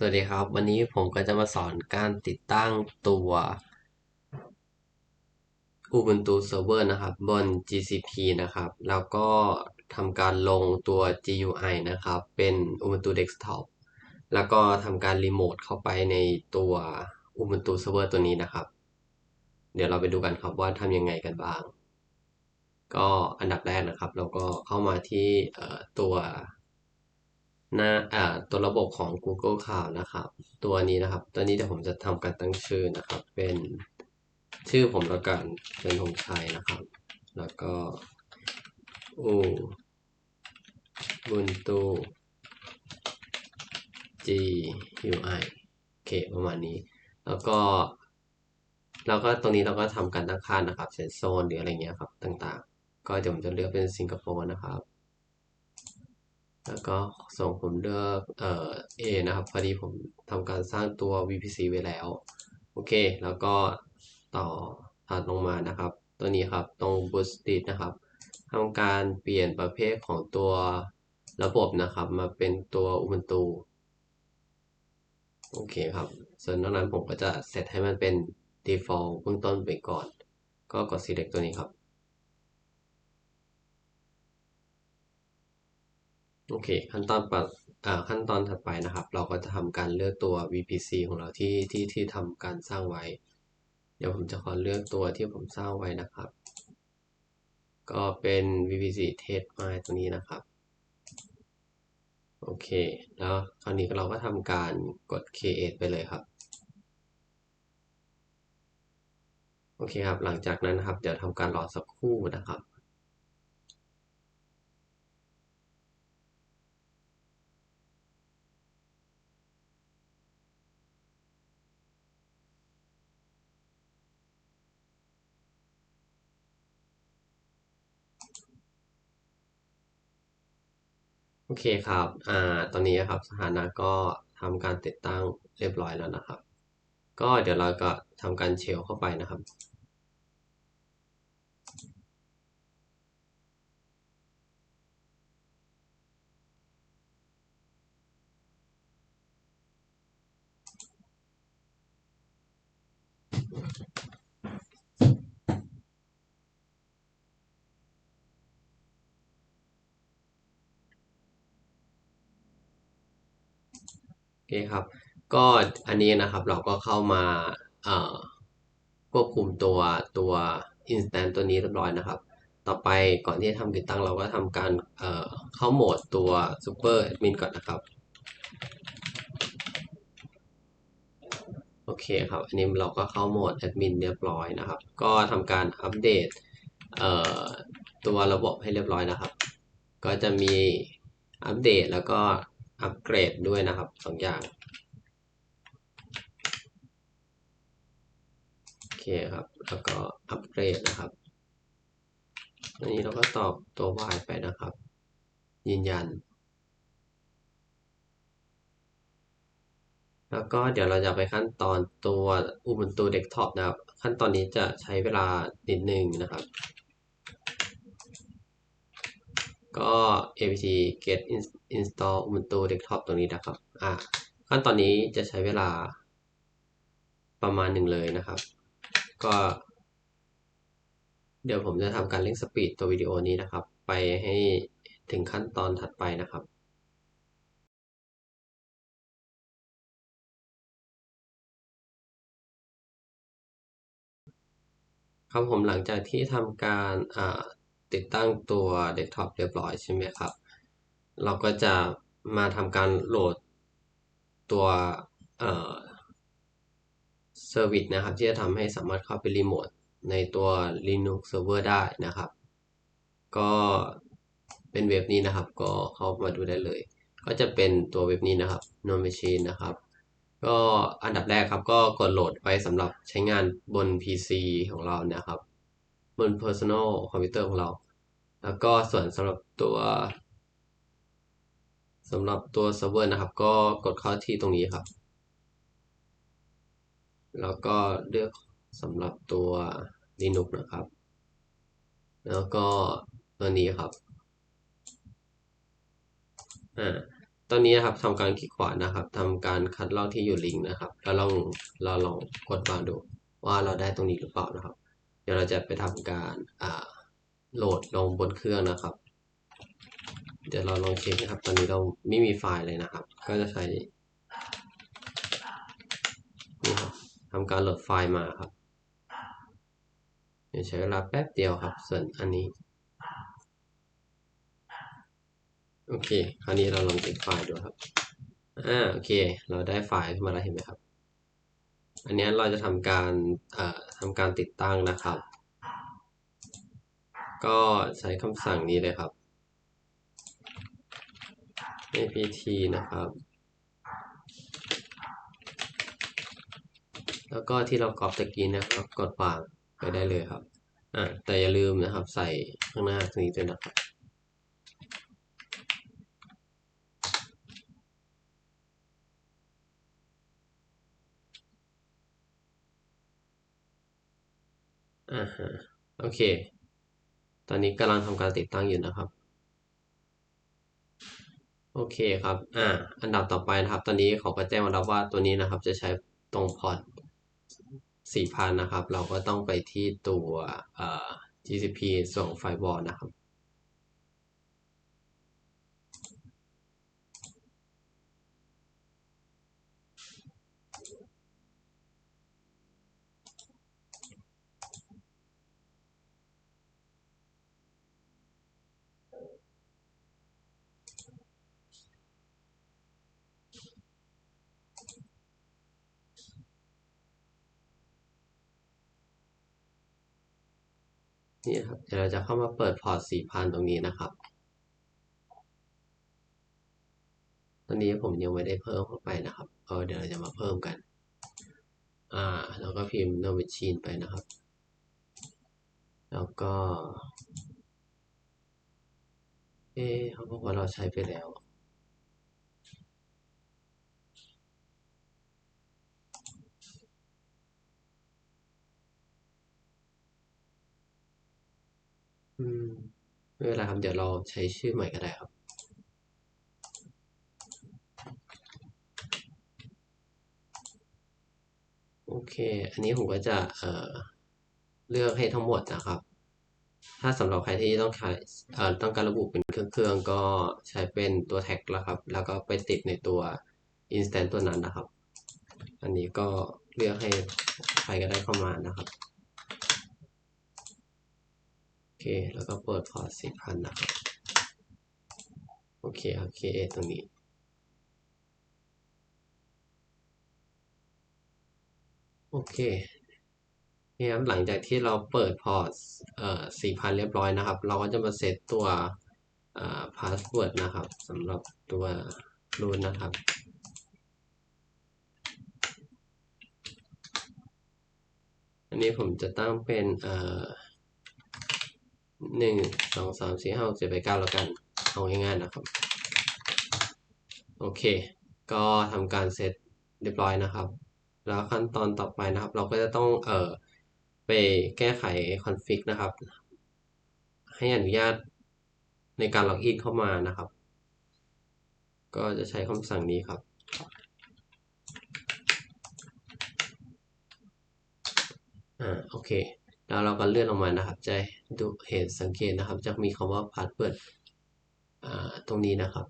สวัสดีครับ วันนี้ผมก็จะมาสอนการติดตั้งตัว Ubuntu Server นะครับ บน GCP นะครับ แล้วก็ทำการลงตัว GUI นะครับ เป็น Ubuntu Desktop แล้วก็ทำการรีโมทเข้าไปในตัว Ubuntu Server ตัวนี้นะครับ เดี๋ยวเราไปดูกันครับว่าทำยังไงกันบ้าง ก็อันดับแรกนะครับ เราก็เข้ามาที่ตัว หน้าอ่าตัวระบบของ Google Cloud นะครับ ตัวนี้นะครับ ตัวนี้เดี๋ยวผมจะทำการตั้งชื่อนะครับ เป็นชื่อผมล้วกันเป็นธงชัยนะครับ แล้วก็อูบุนตู G U I โอเคประมาณนี้ แล้วก็ แล้วก็ตรงนี้เราก็ทำการตั้งค่านะครับเซตโซนหรืออะไรเงี้ยครับ ต่างๆ ก็เดี๋ยวผมจะเลือกเป็นสิงคโปร์นะครับ แล้วก็ส่งผมเลือกเอ่อ A นะครับ พอดีผมทำการสร้างตัว VPC ไว้แล้ว โอเค แล้วก็ต่อถัดลงมานะครับ ตัวนี้ครับ ตรง Bootstrap นะครับทำการเปลี่ยนประเภทของตัวระบบนะครับ มาเป็นตัว Ubuntu โอเคครับ ส่วนนอกนั้นผมก็จะเซตให้มันเป็น default เบื้องต้นไปก่อน ก็กด select ตัวนี้ครับ โอเค ขั้นตอนปัดขั้นตอนถัดไปนะครับ เราก็จะทำการเลือกตัว VPC ของเราที่ที่ที่ทำการสร้างไว้ เดี๋ยวผมจะขอเลือกตัวที่ผมสร้างไว้นะครับ ก็เป็น VPC test file ตัวนี้นะครับ โอเค แล้วคราวนี้เราก็ทำการกด create ไปเลยครับ โอเคครับ หลังจากนั้นครับ เดี๋ยวทำการรอสักครู่นะครับ โอเคครับ อ่า ตอนนี้ครับสถานะก็ทำการติดตั้งเรียบร้อยแล้วนะครับ ก็เดี๋ยวเราก็ทำการเชลเข้าไปนะครับ เคครับ ก็อันนี้นะครับเราก็เข้ามาควบคุมตัวตัว instance ตัวนี้เรียบร้อยนะครับ ต่อไปก่อนที่จะทำติดตั้งเราก็ทำการเเข้าโหมดตัว super admin ก่อนนะครับ โอเคครับ อันนี้เราก็เข้าโหมด admin เรียบร้อยนะครับ ก็ทำการอัปเดตตัวระบบให้เรียบร้อยนะครับ ก็จะมีอัปเดตแล้วก็ อัปเกรดด้วยนะครับสองอย่างโอเคครับ แล้วก็อัปเกรดนะครับอันนี้เราก็ตอบตัว y ไปนะครับ ยืนยัน แล้วก็เดี๋ยวเราจะไปขั้นตอนตัว Ubuntu Desktop นะครับ ขั้นตอนนี้จะใช้เวลานิดนึงนะครับ ก็ apt get install ubuntu desktop ตรงนี้นะครับ อ่าขั้นตอนนี้จะใช้เวลาประมาณหนึ่งเลยนะครับ ก็ เดี๋ยวผมจะทำการเร่งสปีดตัววิดีโอนี้นะครับ ไปให้ถึงขั้นตอนถัดไปนะครับครับผมหลังจากที่ทำการอ่า ติดตั้งตัวเดสก์ท็อปเรียบร้อยใช่ไหมครับ เราก็จะมาทำการโหลดตัวเซอร์วิสนะครับ ที่จะทำให้สามารถเข้าไปรีโมทในตัว Linux Server ได้นะครับ ก็เป็นเว็บนี้นะครับ ก็เข้ามาดูได้เลย ก็จะเป็นตัวเว็บนี้นะครับ n o Machine นะครับ ก็อันดับแรกครับก็กดโหลดไว้สำหรับใช้งานบน PC ของเรานะครับ บน personal คอมพิวเตอร์ของเรา แล้วก็ส่วนสำหรับตัวสำหรับตัวเซิร์ฟเวอร์นะครับ ก็กดเข้าที่ตรงนี้ครับ แล้วก็เลือกสำหรับตัว Linux นะครับ แล้วก็ตัวนี้ครับอ่าตอนนี้นะครับทำการคลิกขวานะครับทำการคัดลอกที่อยู่ลิงก์นะครับ แล้วลองเราลองกดวาดูว่าเราได้ตรงนี้หรือเปล่านะครับ ดี๋ยวเราจะไปทำการอ่าโหลดลงบนเครื่องนะครับ เดี๋ยวเราลองเช็คนะครับ ตอนนี้เราไม่มีไฟล์เลยนะครับ ก็จะใช้นี่ครับทำการโหลดไฟล์มาครับ เดี๋ยวใช้เวลาแป๊บเดียวครับ ส่วนอันนี้ โอเค คราวนี้เราลองเช็คไฟล์ดูครับ อ่า โอเค เราได้ไฟล์ขึ้นมาแล้วเห็นไหมครับ อันนี้เราจะทำการทำการติดตั้งนะครับ ก็ใช้คำสั่งนี้เลยครับ apt นะครับ แล้วก็ที่เรากรอบตะกี้นะครับ กดวางไปได้เลยครับอ่าแต่อย่าลืมนะครับ ใส่ข้างหน้าตรงนี้ด้วยนะครับ อ่าฮะโอเค ตอนนี้กำลังทำการติดตั้งอยู่นะครับ โอเคครับ อ่า อันดับต่อไปนะครับ ตอนนี้เขาก็แจ้งมาแล้วว่าตัวนี้นะครับ จะใช้ตรงพอร์ตสี่พันนะครับ เราก็ต้องไปที่ตัวเอ่อ GCP ส่งไฟบอลนะครับ นี่ครับเดี๋ยวเราจะเข้ามาเปิดพอร์ต4,000 ตรงนี้นะครับ ตอนนี้ผมยังไม่ได้เพิ่มเข้าไปนะครับเเดี๋ยวเราจะมาเพิ่มกัน อ่า แล้วก็พิมพ์ no machine ไปนะครับ แล้วก็ เอ๊ะเขาบอกว่าเราใช้ไปแล้ว อืม ไม่เป็นไรครับ เดี๋ยวเราใช้ชื่อใหม่ก็ได้ครับ โอเค อันนี้ผมก็จะเอ่อเลือกให้ทั้งหมดนะครับ ถ้าสำหรับใครที่ต้องใช้เอ่อต้องการระบุเป็นเครื่องๆก็ใช้เป็นตัวแท็กแล้วครับ แล้วก็ไปติดในตัว instance ตัวนั้นนะครับ อันนี้ก็เลือกให้ใครก็ได้เข้ามานะครับ เค แล้วก็เปิดพอร์ต4,000นะครับโอเคครับ create ตรงนี้ โอเคนี่ครับหลังจากที่เราเปิดพอร์ตเอ่อ4,000เรียบร้อยนะครับ เราก็จะมาเซตตัวเอ่อพาสเวิร์ดนะครับสำหรับตัวรูนนะครับอันนี้ผมจะตั้งเป็นเอ่อ หนึ่งสองสามสี่ห้าเจ็ดแปดเก้าแล้วกัน เอาง่ายๆนะครับ โอเค ก็ทำการเซตเรียบร้อยนะครับ แล้วขั้นตอนต่อไปนะครับ เราก็จะต้องเอ่อไปแก้ไขคอนฟิกนะครับ ให้อนุญาตในการล็อกอินเข้ามานะครับ ก็จะใช้คำสั่งนี้ครับอ่าโอเค แล้วเราก็เลื่อนลงมานะครับ จะดูเห็นสังเกตนะครับ จะมีคำว่า password อ่าตรงนี้นะครับ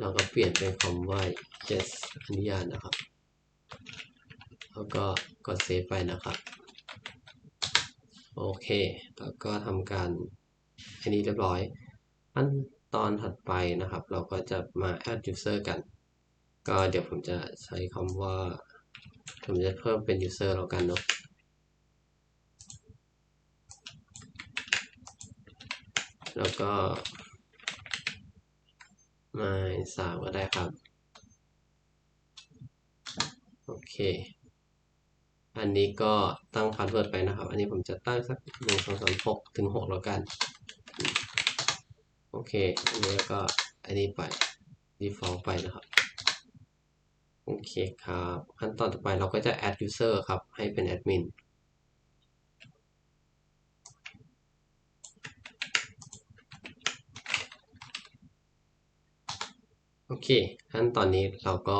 เราก็เปลี่ยนเป็นคำว่า yes อนุญาตนะครับ แล้วก็กดเซฟไปนะครับ โอเค แล้วก็ทำการอันนี้เรียบร้อยขั้นตอนถัดไปนะครับ เราก็จะมา add user กัน ก็เดี๋ยวผมจะใช้คำว่า ผมจะเพิ่มเป็น user แล้วกันเนาะแล้วก็มาสามก็ได้ครับ โอเค อันนี้ก็ตั้งพาสเวิร์ดไปนะครับ อันนี้ผมจะตั้งสักหนึ่งสองสามหกถึงหกแล้วกัน โอเค อันนี้ก็อันนี้ไป default ไปนะครับ โอเคครับ ขั้นตอนต่อไปเราก็จะ add user ครับ ให้เป็น admin โอเค ขั้นตอนนี้เราก็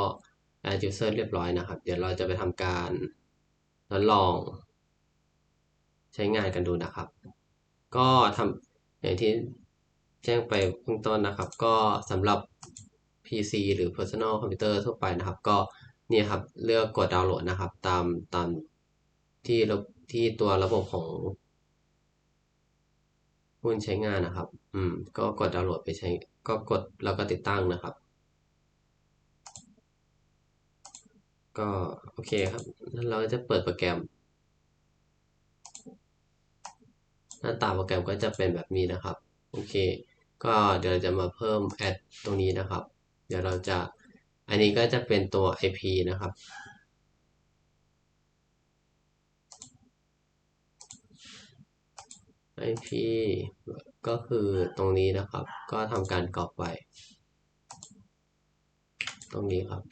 add user เรียบร้อยนะครับ เดี๋ยวเราจะไปทำการทดลอง ใช้งานกันดูนะครับ ก็ทำอย่างที่แจ้งไปเบื้องต้นนะครับ ก็สำหรับ PC หรือ Personal Computer ทั่วไปนะครับ ก็นี่ครับเลือกกดดาวน์โหลดนะครับ ตามตามที่ที่ตัวระบบของผู้ใช้งานนะครับ อืม ก็กดดาวน์โหลดไปใช้ ก็กดแล้วก็ติดตั้งนะครับ ก็โอเคครับแล้วเราจะเปิดโปรแกรม หน้าตาโปรแกรมก็จะเป็นแบบนี้นะครับ โอเค ก็เดี๋ยวจะมาเพิ่มแอดตรงนี้นะครับ เดี๋ยวเราจะอันนี้ก็จะเป็นตัว IP นะครับ IP ก็คือตรงนี้นะครับ ก็ทำการกรอกไว้ ตรงนี้ครับ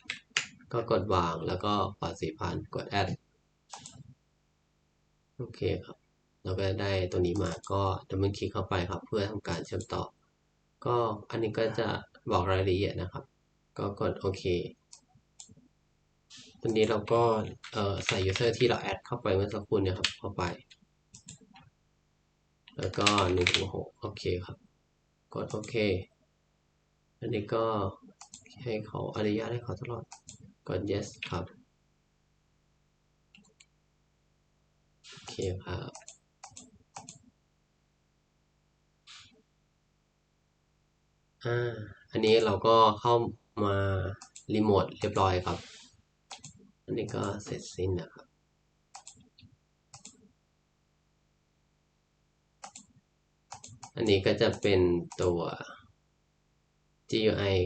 ก็กดวางแล้วก็ปอดสี่พันกดแอดโอเคครับ เราก็ได้ตัวนี้มาก็ดับเบิลคลิกเข้าไปครับ เพื่อทำการเชื่อมต่อ ก็อันนี้ก็จะบอกรายละเอียดนะครับ ก็กดโอเคตอนนี้เราก็ใส่ user ที่เราแอดเข้าไปเมื่อสักครู่เนี่ยครับ เข้าไป แล้วก็หนึ่งถึงหกโอเคครับ กดโอเค อันนี้ก็ให้เขาอนุญาตให้เขาตลอด กด yes ครับ โอเคครับ อ่าอันนี้เราก็เข้ามารีโมทเรียบร้อยครับ อันนี้ก็เสร็จสิ้นนะครับอันนี้ก็จะเป็นตัว GUI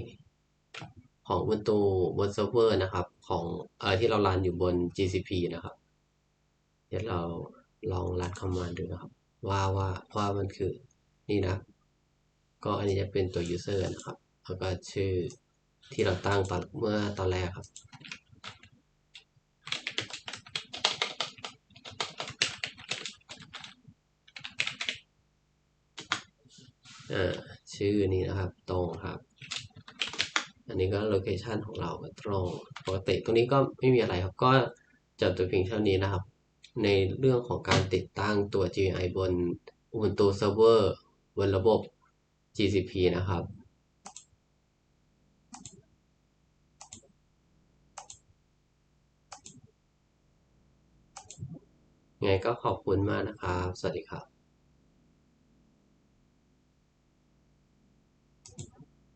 ของ Ubuntu บนเซิร์ฟเวอร์นะครับ ของเอ่อที่เรารันอยู่บน GCP นะครับ เดี๋ยวเราลองรันคอมมานด์ดูนะครับ ว่าว่าว่ามันคือนี่นะ ก็อันนี้จะเป็นตัว user นะครับ แล้วก็ชื่อที่เราตั้งตอนเมื่อตอนแรกครับ อ่า ชื่อนี้นะครับ ตรงครับ อันนี้ก็โลเคชันของเราตรง ปกติตรงนี้ก็ไม่มีอะไรครับ ก็จบตัวเพียงเท่านี้นะครับ ในเรื่องของการติดตั้งตัว GUI บน Ubuntu Server บนระบบ GCP นะครับ ไงก็ขอบคุณมากนะครับ สวัสดีครับ